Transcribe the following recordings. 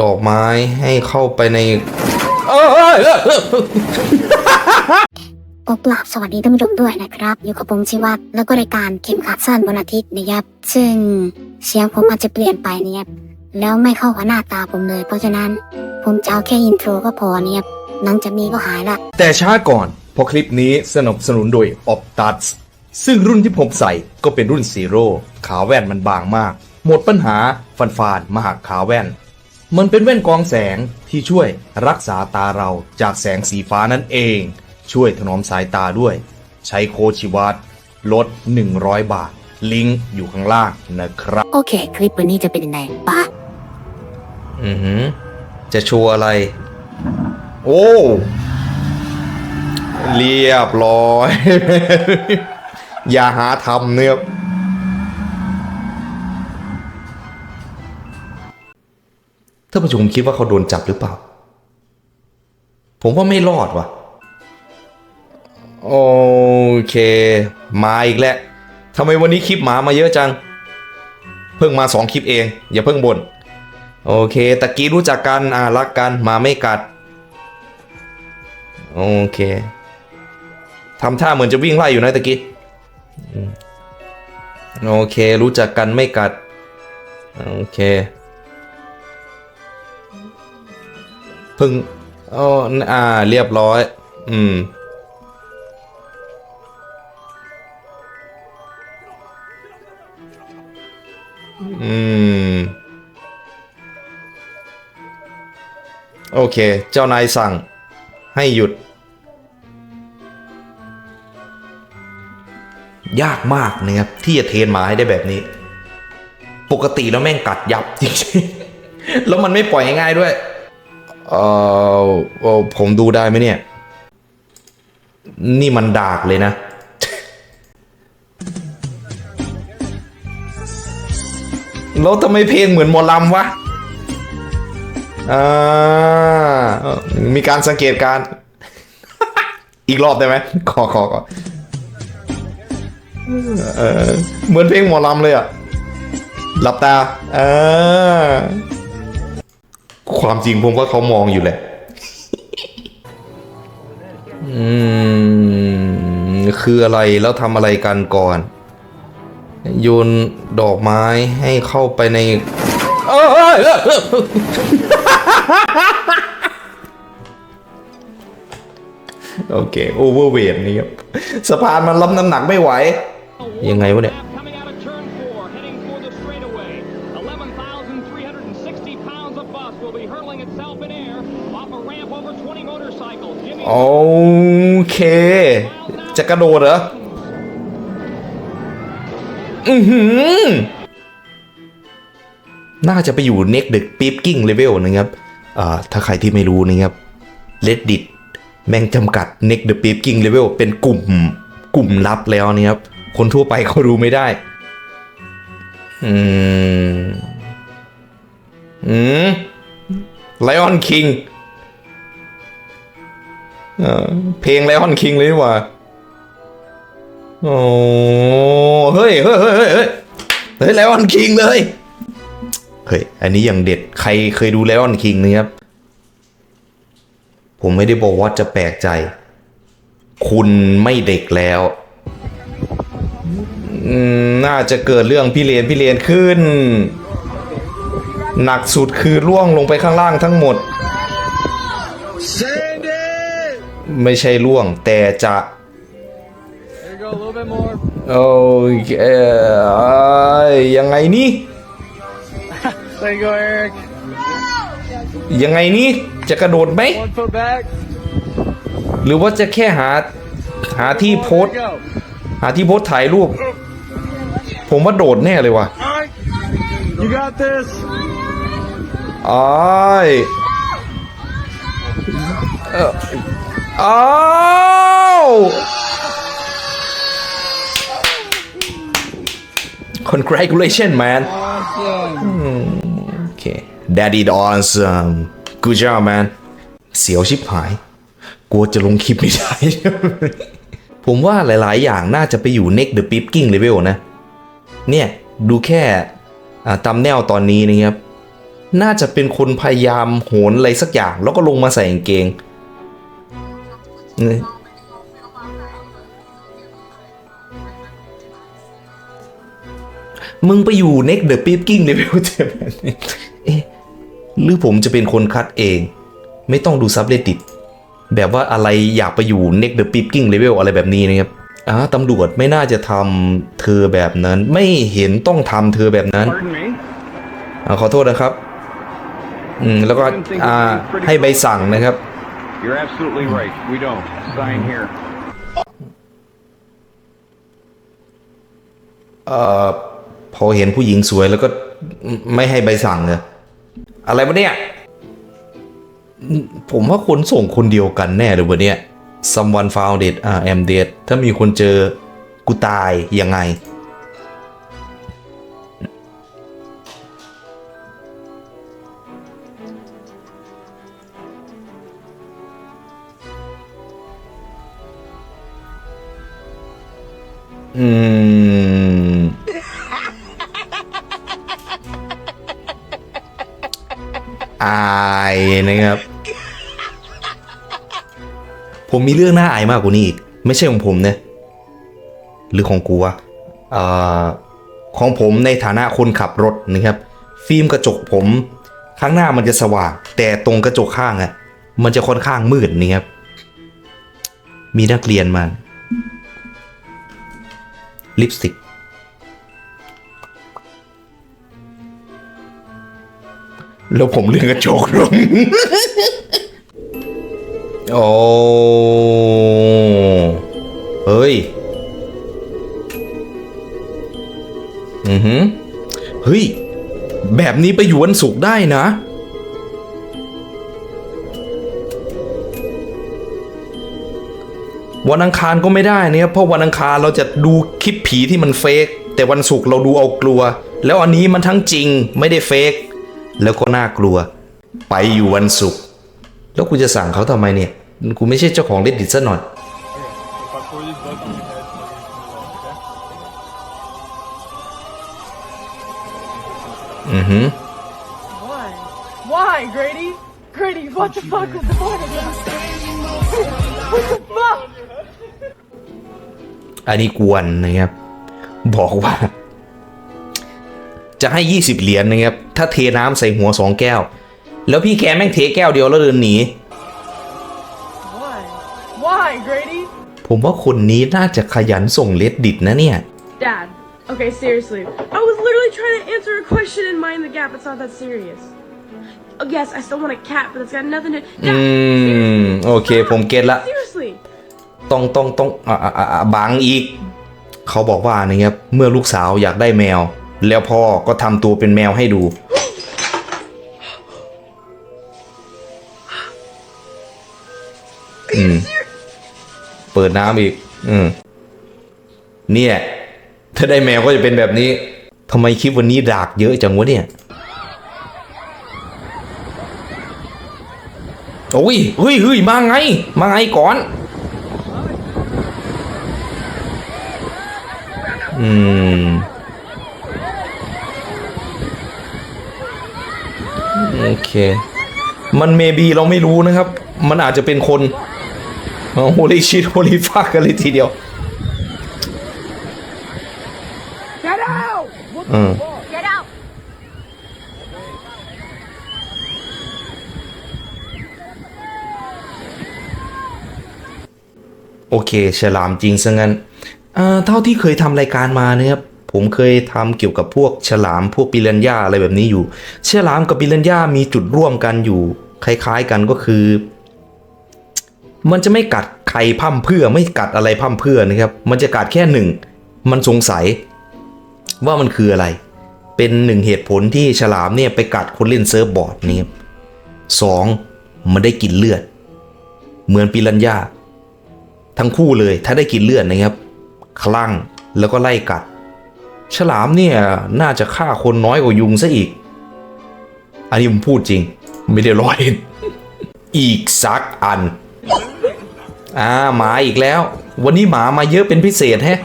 ดอกไม้ให้เข้าไปในเอ้ยเอ้ยเอ้ยเอ้ยก็กราบสวัสดีท่านผู้ชมด้วยนะครับ อยู่กับผมชิวัตรแล้วก็รายการเข็มขัดสั้นวันอาทิตย์นะครับ ซึ่งเสียงผมอาจจะเปลี่ยนไปนะครับแล้วไม่เข้ากับหน้าตาผมเลย เพราะฉะนั้นผมจะเอาแค่อินโทรก็พอนะครับหนังจะมีก็หายละ แต่ช้าก่อนเพราะคลิปนี้สนับสนุนโดย Optus ซึ่งรุ่นที่ผมใส่ก็เป็นรุ่นซีโร่ขาแว่นมันบางมาก หมดปัญหาฟันฟานๆมาหักขาแว่น มันเป็นแว่นกรองแสงที่ช่วยรักษาตาเราจากแสงสีฟ้านั่นเอง ช่วยถนอมสายตาด้วย ใช้โคดชิวัตลด 100 บาท ลิงก์อยู่ข้างล่างนะครับ โอเค คลิปวันนี้จะเป็นยังไงปะอือหือ จะโชว์อะไร โอ้ เรียบร้อย อย่าหาทำเนี่ย ท่านผู้ชมคิดว่าเขาโดนจับหรือเปล่า ผมว่าไม่รอดว่ะ โอเค มาอีกแล้วทำไมวันนี้คลิปหมามาเยอะจัง เพิ่งมาสองคลิปเอง อย่าเพิ่งบ่นโอเคตะกี้รู้จักกันอ่ารักกันมาไม่กัด โอเคทำท่าเหมือนจะวิ่งไล่อยู่นะตะกี้โอเค รู้จักกันไม่กัด โอเค พึ่งอ๋ออ่า เรียบร้อย อืม อืม โอเค เจ้านายสั่ง ให้หยุด ยากมากนะครับ ที่จะเทรนหมาให้ได้แบบนี้ ปกติแล้วแม่งกัดยับจริงๆ แล้วมันไม่ปล่อยง่ายด้วย เออเอ่อผมดูได้ไหมเนี่ย นี่มันดากเลยนะ แล้วทำไมเพลงเหมือนหมอลำวะ อ่า มีการสังเกตการ อีกรอบได้ไหมขอขอขอเออเหมือนเพลงหมอลำเลยอะ หลับตา เออ ความจริงผมว่าเขามองอยู่แหละ อืม คืออะไรแล้วทำอะไรกันก่อน โยนดอกไม้ให้เข้าไปในเอ้ยเอ้ยเอ้ยเอ้ยโอเคโอเวอร์เวทนี่ครับสะพานมันรับน้ำหนักไม่ไหว ยังไงวะเนี่ย โอเค จะกระโดดเหรอ อือหือ น่าจะไปอยู่เน็กเด็กปี๊บกิ้งเลเวลนะครับ อ่า ถ้าใครที่ไม่รู้นะครับ reddit แม่งจำกัด Neck the p e e p King Level เป็นกลุ่มกลุ่มลับแล้วนะครับ คนทั่วไปเขารู้ไม่ได้ อืม อืม Lion King เอ่อ เพลง Lion King เลยดีกว่า โอ้เฮ้ยเฮ้ยเฮ้ยเฮ้ยเฮ้ยเฮ้ย Lion King เลย เฮ้ย อันนี้อย่างเด็ดใครเคยดู Lion King นะครับ ผมไม่ได้บอกว่าจะแปลกใจ คุณไม่เด็กแล้ว น่าจะเกิดเรื่องพี่เลนพี่เลนขึ้น หนักสุดคือล่วงลงไปข้างล่างทั้งหมด ไม่ใช่ล่วง แต่จะ There you go, a little bit more. โอ้ยเอ่อยังไงนี่ There you go, Eric. ยังไงนี่จะกระโดดไหม One foot back. หรือว่าจะแค่หาหาที่โพส There you go. หาที่โพสถ่ายรูป ผมว่าโดดแน่เลยว่ะ All right. You got this. อ้ายเอ่ออ้าว congratulation man Awesome. โอเค daddy awesome good job man เสียวชิบหายกลัวจะลงคลิปไม่ได้ ผมว่าหลาย ๆ อย่างน่าจะไปอยู่ neck the peeping level นะ เนี่ย ดูแค่ตำแนวตอนนี้นะครับ น่าจะเป็นคนพยายามโหนอะไรสักอย่าง แล้วก็ลงมาใส่กางเกง นี่มึงไปอยู่เน็กเดอะปี p กิ้งเลเวลเจ็บเอ๊ะหรือผมจะเป็นคนคัดเอง ไม่ต้องดูซับเรดิตแบบว่าอะไรอยากไปอยู่เน็กเดอะปี p กิ้งเลเวลอะไรแบบนี้นะครับอ่าตำรวจไม่น่าจะทำเธอแบบนั้น ไม่เห็นต้องทำเธอแบบนั้นอขอโทษนะครับ อืม แล้วก็อ่าให้ใบสั่งนะครับ You're absolutely right. We don't. Sign here. เอ่อพอเห็นผู้หญิงสวยแล้วก็ไม่ให้ใบสั่งเลยอะไรวะเนี่ย ผมว่าคนส่งคนเดียวกันแน่เลยวะเนี่ย someone found it อ่า am dead ถ้ามีคนเจอกูตายยังไง อืม อายนะครับ ผมมีเรื่องน่าอายมากกว่านี้อีก ไม่ใช่ของผมนะหรือของกูวะอของผมในฐานะคนขับรถนะครับ ฟิล์มกระจกผมข้างหน้ามันจะสว่าง แต่ตรงกระจกข้างอะมันจะค่อนข้างมืดนี่ครับ มีนักเรียนมา ลิปสติก แล้วผมเลื่อนกระจกลง โอ้เฮ้ย อือหือ เฮ้ย แบบนี้ไปอยู่วันศุกร์ได้นะ วันอังคารก็ไม่ได้นะครับเพราะวันอังคารเราจะดูคลิปผีที่มันเฟกแต่วันศุกร์เราดูเอากลัว แล้วอันนี้มันทั้งจริงไม่ได้เฟกแล้วก็น่ากลัว ไปอยู่วันศุกร์แล้วกูจะสั่งเขาทำไมเนี่ยกูไม่ใช่เจ้าของเลดดิตซะหน่อยอือหือ Why? Why, Grady? Grady, what the fuck was the point of this? What the fuck? อันนี้กวนนะครับ บอกว่า จะให้ 20 เหรียญนะครับ ถ้าเทน้ำใส่หัวสองแก้ว แล้วพี่แกแม่งเทแก้วเดียวแล้วเดินหนี Why? Why, Grady? ผมว่าคนนี้น่าจะขยันส่งเลดดิตนะเนี่ย Dad. Okay, seriously. I was literally trying to answer a question in Mind the Gap. It's not that serious. Oh, yes, I still want a cat, but it's got nothing to. อื Dad, มโอเคผมเก็ตละ seriously. ต้องต้องต้องอ่าอ่าอ่าบังอีก เขาบอกว่านะครับเมื่อลูกสาวอยากได้แมว แล้วพ่อก็ทำตัวเป็นแมวให้ดู อืม เปิดน้ำอีก อืม เนี่ย ถ้าได้แมวก็จะเป็นแบบนี้ทำไมคลิปวันนี้ดากเยอะจังวะเนี่ย โอ้ยเฮ้ยเฮ้ยมาไง มาไงก่อน อืม โอเค มันเมบีเราไม่รู้นะครับ มันอาจจะเป็นคนโฮลิชิตโฮลิฟักกันเลยทีเดียว Get out! อืม โอเค ฉลามจริงซะงั้นเท่าที่เคยทำรายการมานะครับผมเคยทำเกี่ยวกับพวกฉลามพวกปิรันย่าอะไรแบบนี้อยู่ ฉลามกับปิรันย่ามีจุดร่วมกันอยู่ คล้ายๆกันก็คือ มันจะไม่กัดใครพร่ำเพื่อไม่กัดอะไรพร่ำเพื่อนะครับ มันจะกัดแค่หนึ่งมันสงสัย ว่ามันคืออะไร เป็นหนึ่งเหตุผลที่ฉลามเนี่ยไปกัดคนเล่นเซิร์ฟบอร์ดนี่ครับสองมันได้กลินเลือด เหมือนปิรันย่า ทั้งคู่เลยถ้าได้กินเลือดนะครับ คลั่งแล้วก็ไล่กัด ฉลามเนี่ยน่าจะฆ่าคนน้อยกว่ายุงซะอีก อันนี้ผมพูดจริง ไม่ได้ร้อยอีกสักอัน อ่าหมาอีกแล้ว วันนี้หมามาเยอะเป็นพิเศษแฮะ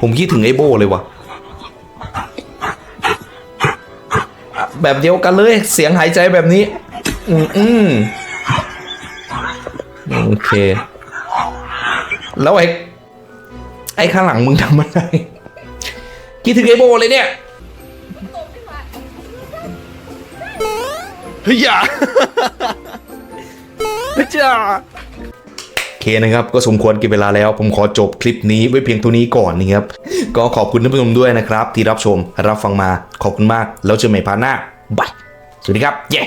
ผมคิดถึงไอ้โบเลยวะแบบเดียวกันเลย เสียงหายใจแบบนี้ อืมอืม โอเค แล้วไอ้ไอ้ข้างหลังมึงทำอะไรคิดถึงไอ้โบเลยเนี่ยเฮ้ยอย่าเฮ้ยจ้าโอเคนะครับก็สมควรกินเวลาแล้วผมขอจบคลิปนี้ไว้เพียงเท่านี้ก่อนนะครับ ก็ขอบคุณท่านผู้ชมด้วยนะครับ ที่รับชมรับฟังมาขอบคุณมาก แล้วเจอกันใหม่พาร์ทหน้าบายสวัสดีครับเย้